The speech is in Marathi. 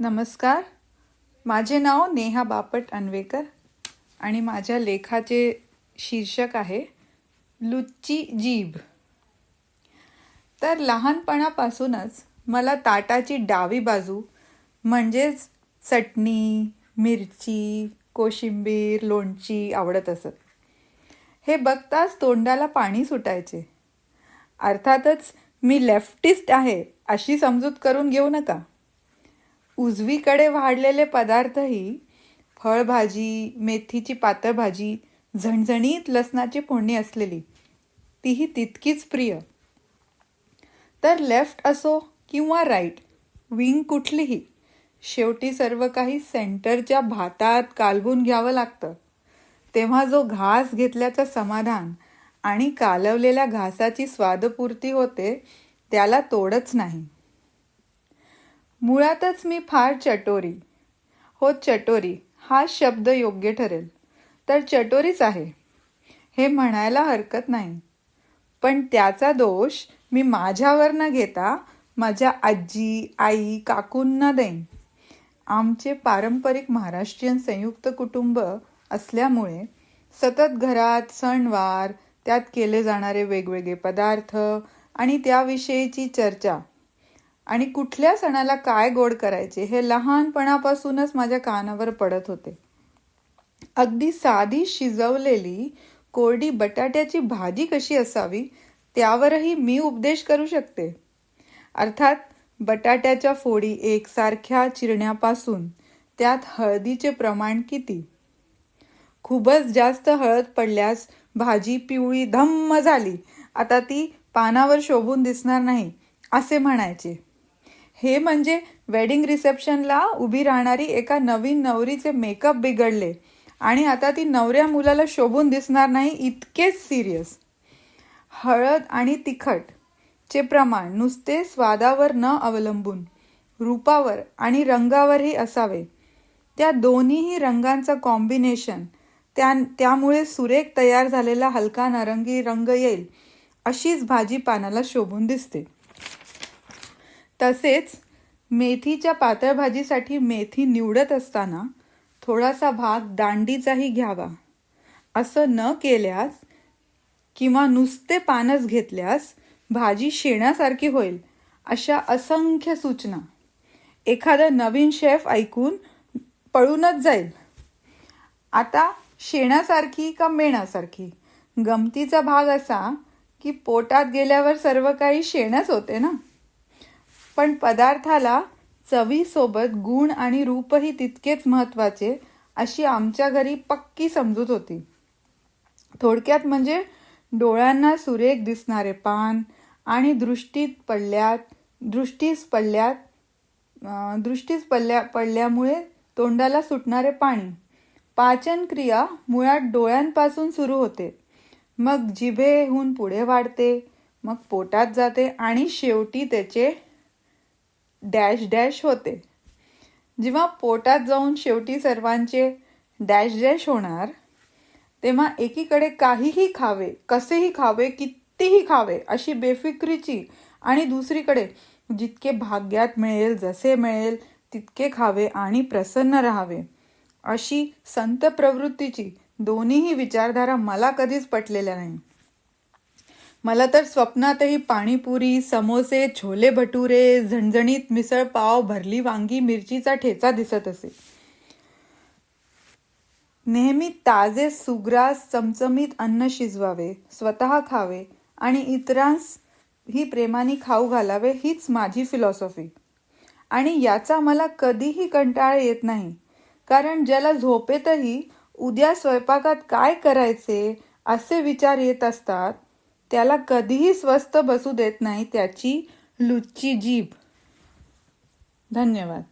नमस्कार. माझे नाव नेहा बापट अनवेकर आणि माझ्या लेखाचे शीर्षक आहे लुच्ची जीभ. तर लहानपणापासूनच मला ताटाची डावी बाजू म्हणजेच चटणी मिरची कोशिंबीर लोणची आवडत असत. हे बघताच तोंडाला पाणी सुटायचे. अर्थातच मी लेफ्टिस्ट आहे अशी समजूत करून घेऊ नका. उजवीकडे वाढलेले पदार्थही फळभाजी मेथीची पातळ भाजी झणझणीत लसणाची फोडणी असलेली तीही तितकीच प्रिय. तर लेफ्ट असो किंवा राईट विंग कुठलीही शेवटी सर्व काही सेंटरच्या भातात कालवून घ्यावं लागतं. तेव्हा जो घास घेतल्याचं समाधान आणि कालवलेल्या घासाची स्वादपूर्ती होते त्याला तोडच नाही. मुळातच मी फार चटोरी. हो चटोरी. हा शब्द योग्य ठरेल. तर चटोरीच आहे. हे म्हणायला हरकत नाही. पण त्याचा दोष मी माझ्यावर न घेता माझ्या आजी आई काकूंना देईन. आमचे पारंपरिक महाराष्ट्रीयन संयुक्त कुटुंब असल्यामुळे सतत घरात सणवार त्यात केले जाणारे वेगवेगळे पदार्थ आणि त्याविषयीची चर्चा आणि कुठल्या सणाला काय गोड करायचे हे लहानपणापासूनच माझ्या कानावर पडत होते. अगदी साधी शिजवलेली कोरडी बटाट्याची भाजी कशी असावी त्यावरही मी उपदेश करू शकते? अर्थात बटाट्याच्या फोडी एकसारख्या चिरण्यापासून त्यात हळदीचे प्रमाण किती? खूपच जास्त हळद पडल्यास भाजी पिवळी धम्म झाली. आता ती पानावर शोभून दिसणार नाही असे म्हणायचे. हे म्हणजे वेडिंग रिसेप्शनला उभी राहणारी एका नवीन नवरीचे मेकअप बिघडले. आणि आता ती नवऱ्या मुलाला शोभून दिसणार नाही इतकेच सिरियस हळद आणि तिखट चे प्रमाण नुसते स्वादावर न अवलंबून रूपावर आणि रंगावरही असावे. त्या दोन्हीही रंगांचं कॉम्बिनेशन त्या त्यामुळे सुरेख तयार झालेला हलका नारंगी रंग येईल अशीच भाजी पानाला शोभून दिसते. तसेच मेथीच्या पातळ भाजीसाठी मेथी निवडत असताना थोडासा भाग दांडीचाही घ्यावा. असं न केल्यास किंवा नुसते पानच घेतल्यास भाजी शेणासारखी होईल अशा असंख्य सूचना. एखादा नवीन शेफ ऐकून पळूनच जाईल. आता शेणासारखी का मेणासारखी? गमतीचा भाग असा की पोटात गेल्यावर सर्व काही शेणच होते ना? पण पदार्थाला चवीसोबत गुण आणि रूपही तितकेच महत्त्वाचे अशी आमच्या घरी पक्की समजूत होती. थोडक्यात म्हणजे डोळ्यांना सुरेख दिसणारे पान आणि दृष्टीत पडल्यात दृष्टीस पडल्यात दृष्टीस पडल्या पडल्यामुळे तोंडाला सुटणारे पाणी. पाचनक्रिया मुळात डोळ्यांपासून सुरू होते. मग जिभेहून पुढे वाढते मग पोटात जाते आणि शेवटी त्याचे डॅश डॅश होते. जेव्हा पोटात जाऊन शेवटी सर्वांचे डॅश डॅश होणार तेव्हा एकीकडे काहीही खावे कसेही खावे कितीही खावे अशी बेफिक्रीची आणि दुसरीकडे जितके भाग्यात मिळेल जसे मिळेल तितके खावे आणि प्रसन्न राहावे. अशी संत प्रवृत्तीची दोन्हीही विचारधारा मला कधीच पटलेल्या नाही. मला तर स्वप्नातही पाणीपुरी समोसे छोले भटुरे झणझणीत मिसळ पाव भरली वांगी मिरचीचा ठेचा दिसत असे. नेहमी ताजे सुग्रास चमचमीत अन्न शिजवावे स्वतः खावे आणि इतरांस ही प्रेमाने खाऊ घालावे हीच माझी फिलॉसॉफी आणि याचा मला कधीही कंटाळा येत नाही कारण ज्याला झोपेतही उद्या स्वयंपाकात काय करायचे असे विचार येत असतात त्याला कधीही स्वस्त बसू देत नाही त्याची लुच्ची जीभ. धन्यवाद.